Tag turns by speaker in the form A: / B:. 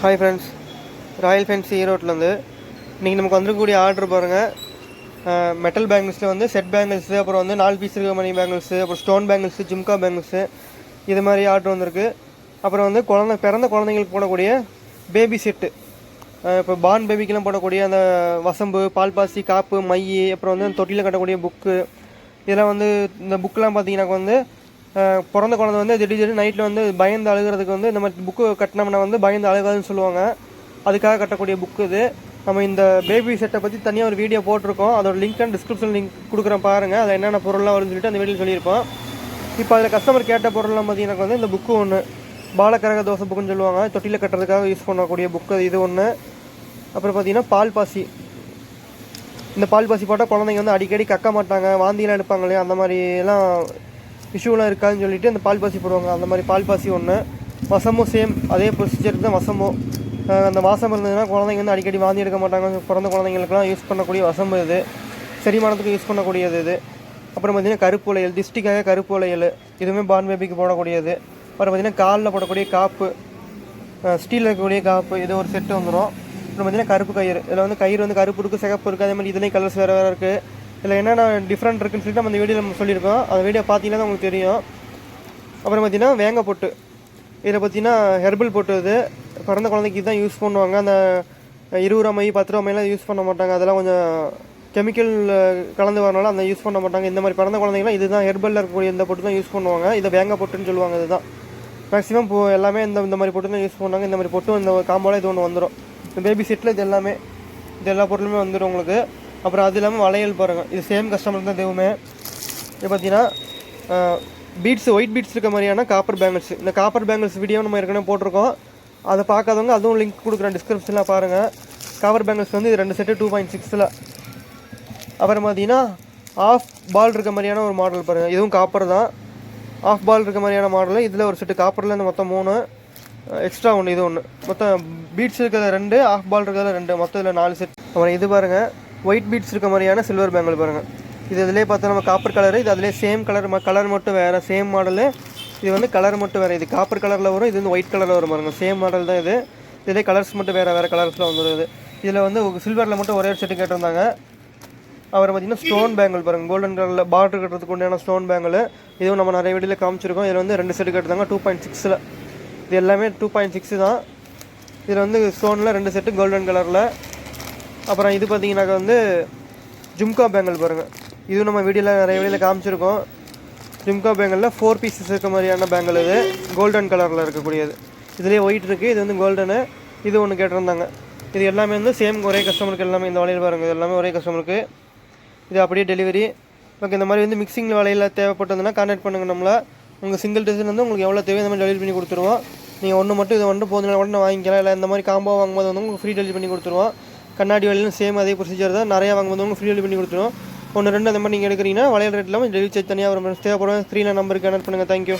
A: Hi friends royal fancy ஈரோட்லேருந்து இன்றைக்கி நமக்கு வந்துருக்கக்கூடிய ஆர்டர் பாருங்கள் மெட்டல் பேங்கிள்ஸில் வந்து செட் பேங்கிள்ஸு அப்புறம் வந்து நாலு பீஸ் இருக்க மணி பேங்கிள்ஸு அப்புறம் ஸ்டோன் பேங்கிள்ஸு ஜிம்கா பேங்கிள்ஸு இது மாதிரி ஆர்டர் வந்திருக்கு. அப்புறம் வந்து குழந்தை பிறந்த குழந்தைங்களுக்கு போடக்கூடிய பேபி செட்டு இப்போ பான் பேபிக்கெலாம் போடக்கூடிய அந்த வசம்பு பால்பாசி காப்பு மை அப்புறம் வந்து தொட்டியில் கட்டக்கூடிய புக்கு இதெல்லாம் வந்து இந்த புக்கெலாம் பார்த்தீங்கன்னாக்க வந்து பிறந்த குழந்தை வந்து திடீர் திடீர்னு நைட்டில் வந்து பயந்து அழுகிறதுக்கு வந்து இந்த மாதிரி புக்கு கட்டினோம்னா வந்து பயந்து அழுகாதுன்னு சொல்லுவாங்க. அதுக்காக கட்டக்கூடிய புக்கு இது. நம்ம இந்த பேபி செட்டை பற்றி தனியாக ஒரு வீடியோ போட்டிருக்கோம். அதோட லிங்க் அண்ட் டிஸ்கிரிப்ஷன் லிங்க் கொடுக்குறேன் பாருங்கள் அதில் என்னென்ன பொருள்லாம் வரும்னு சொல்லிட்டு அந்த வீடியோ சொல்லியிருப்போம். இப்போ அதில் கஸ்டமர் கேட்ட பொருள்லாம் பார்த்தீங்கன்னா வந்து இந்த புக்கு ஒன்று பாலக்கரக தோசை புக்குன்னு சொல்லுவாங்க. தொட்டியில் கட்டுறதுக்காக யூஸ் பண்ணக்கூடிய புக்கு இது ஒன்று அப்புறம் பார்த்தீங்கன்னா பால் பாசி. இந்த பால் பாசி போட்டால் குழந்தைங்க வந்து அடிக்கடி கக்க மாட்டாங்க. வாந்திலாம் எடுப்பாங்க இல்லையா? அந்த மாதிரிலாம் இஷ்யூலாம் இருக்காதுன்னு சொல்லிட்டு அந்த பால் பாசி போடுவாங்க. அந்த மாதிரி பால் பாசி ஒன்று வசமும் சேம் அதே ப்ரொசீஜர் தான் வசமும். அந்த வாசம் இருந்ததுன்னா குழந்தைங்க வந்து அடிக்கடி வாந்தி எடுக்க மாட்டாங்க. பிறந்த குழந்தைங்களுக்குலாம் யூஸ் பண்ணக்கூடிய வசம் இது. செரிமானத்துக்கு யூஸ் பண்ணக்கூடியது இது. அப்புறம் பார்த்திங்கன்னா கருப்பு உலையல் டிஸ்டிக்காக கருப்பு உலையல். இதுவுமே பான் பேபிக்கு போடக்கூடியது. அப்புறம் பார்த்திங்கன்னா காலில் போடக்கூடிய காப்பு. ஸ்டீலில் இருக்கக்கூடிய காப்பு. இது ஒரு செட்டு வந்துடும் அப்புறம் பார்த்திங்கன்னா கருப்பு கயிறு. இதில் வந்து கயிறு வந்து கருப்பு இருக்குது சிகப்பு இருக்குது அதே மாதிரி இதுலேயும் கலர்ஸ் வேறு வேறு இருக்குது இதில் என்னென்ன டிஃப்ரெண்ட் இருக்குன்னு சொல்லிட்டு நம்ம அந்த வீடியோ நம்ம சொல்லியிருக்கோம். அந்த வீடியோ பார்த்தீங்கன்னா தான் உங்களுக்கு தெரியும். அப்புறம் பார்த்தீங்கன்னா வேங்க பொட்டு. இதில் பார்த்தீங்கன்னா ஹெர்பல் பொட்டு இது பிறந்த குழந்தைக்கு இதுதான் யூஸ் பண்ணுவாங்க. அந்த இருபது ரூபா மை பத்து ரூபா மைலாம் யூஸ் பண்ண மாட்டாங்க. அதெல்லாம் கொஞ்சம் கெமிக்கல் கலந்து வரனால அந்த யூஸ் பண்ண மாட்டாங்க. இந்த மாதிரி பிறந்த குழந்தைங்களாம் இதுதான் ஹெர்பலில் இருக்கக்கூடிய இந்த பொட்டு தான் யூஸ் பண்ணுவாங்க. இதை வேங்க பொட்டுன்னு சொல்லுவாங்க இதுதான். மேக்ஸிமம் இப்போ எல்லாமே இந்த இந்த மாதிரி பொட்டு தான் யூஸ் பண்ணுவாங்க. இந்த மாதிரி பொட்டு இந்த காம்போல இது ஒன்று வந்துடும் இந்த பேபி செட்டில் இது எல்லாமே இது எல்லா பொருளுமே வந்துடும் உங்களுக்கு. அப்புறம் அது இல்லாமல் வளையல் பாருங்கள் இது சேம் கஸ்டமர் தான் எதுவுமே இது பார்த்தீங்கன்னா பீட்ஸ் ஒயிட் பீட்ஸ் இருக்க மாதிரியான காப்பர் பேங்கிள்ஸ் இந்த காப்பர் பேங்கிள்ஸ் வீடியோ நம்ம ஏற்கனவே போட்டிருக்கோம். அதை பார்க்காதவங்க அதுவும் லிங்க் கொடுக்குறேன் டிஸ்கிரிப்ஷனில் பாருங்கள் காப்பர் பேங்கிள்ஸ் வந்து இது ரெண்டு செட்டு டூ பாயிண்ட் சிக்ஸில் அப்புறம் பார்த்தீங்கன்னா ஆஃப் பால் இருக்க மாதிரியான ஒரு மாடல் பாருங்கள் இதுவும் காப்பர் தான். ஆஃப் பால் இருக்க மாதிரியான மாடல் இதில் ஒரு செட்டு காப்பரில் இந்த மொத்தம் மூணு. எக்ஸ்ட்ரா ஒன்று இது ஒன்று மொத்தம் பீட்ஸ் இருக்கிறது ரெண்டு ஆஃப் பால் இருக்கிறது ரெண்டு. மொத்தம் இதில் நாலு செட் அப்புறம் இது பாருங்கள் ஒயிட் பீட்ஸ் இருக்க மாதிரியான சில்வர் பேங்கிள் பாருங்கள் இது இதிலே பார்த்தா நம்ம காப்பர் கலரு இது அதிலே சேம் கலர் கலர் மட்டும் வேறு சேம் மாடலு இது வந்து கலர் மட்டும் வேறு இது காப்பர் கலரில் வரும் இது வந்து ஒயிட் கலரில் வரும் பாருங்க. சேம் மாடல் தான் இது. இதிலே கலர்ஸ் மட்டும் வேறு வேறு கலர்ஸில் வந்துடுது இதில் வந்து சில்வரில் மட்டும் ஒரே ஒரு செட்டு கேட்டிருந்தாங்க. அப்புறம் பார்த்தீங்கன்னா ஸ்டோன் பேங்கிள் பாருங்கள் கோல்டன் கலரில் பார்டர் கட்டுறதுக்கு உண்டான ஸ்டோன் பேங்கிள் இதுவும் நம்ம நிறைய வீடியில் காமிச்சிருக்கோம். இதில் வந்து ரெண்டு செட்டு கட்டுறாங்க டூ பாயிண்ட் சிக்ஸில் இது எல்லாமே டூ பாயிண்ட் சிக்ஸ் தான். இதில் வந்து ஸ்டோனில் ரெண்டு செட்டு கோல்டன் கலரில் அப்புறம் இது பார்த்தீங்கன்னாக்கா வந்து ஜும்கா பேங்கல் பாருங்கள் இதுவும் நம்ம வீடியோவில் நிறைய வீடியோவில் காமிச்சிருக்கோம். ஜும்கா பேங்கலில் ஃபோர் பீசஸ் இருக்க மாதிரியான பேங்கல் இது. கோல்டன் கலரில் இருக்கக்கூடியது. இதுலேயே ஒயிட் இருக்குது இது வந்து கோல்டனு இது ஒன்று கேட்டிருந்தாங்க. இது எல்லாமே வந்து சேம் ஒரே கஸ்டமருக்கு எல்லாமே இந்த வலையில் பாருங்கள் இது எல்லாமே ஒரே கஸ்டமருக்கு இது அப்படியே டெலிவரி ஓகே இந்த மாதிரி வந்து மிக்சிங் வலையில் தேவைப்பட்டதுன்னா கான்டாக்ட் பண்ணுங்கள் நம்மளை. உங்கள் சிங்கிள் டிசைன் வந்து உங்களுக்கு எவ்வளோ தேவையோ இந்த மாதிரி டெலிவரி பண்ணி கொடுத்துருவோம். நீங்கள் ஒன்று மட்டும் இதை வந்து போதுனா உடனே வாங்கிக்கலாம். இல்லை இந்த மாதிரி காம்போ வாங்கும்போது வந்து உங்களுக்கு ஃப்ரீ டெலிவரி பண்ணி கொடுத்துருவோம். கண்ணாடி வலையிலும் சேம் அதே ப்ரொசீஜர் தான். நிறையா வாங்க உங்களுக்கு ஃப்ரீ டெலிவரி பண்ணி கொடுத்துருவோம் ஒன்று ரெண்டு அந்த மாதிரி நீங்கள் எடுக்கிறீங்கன்னா வளையல் ரேட் இல்லாமல் டெலிவரி சார்ஜ் தனியாக வரும். தேவைப்படும் ஸ்க்ரீனில் நம்பருக்கு கனெக்ட் பண்ணுங்கள் தேங்க்யூ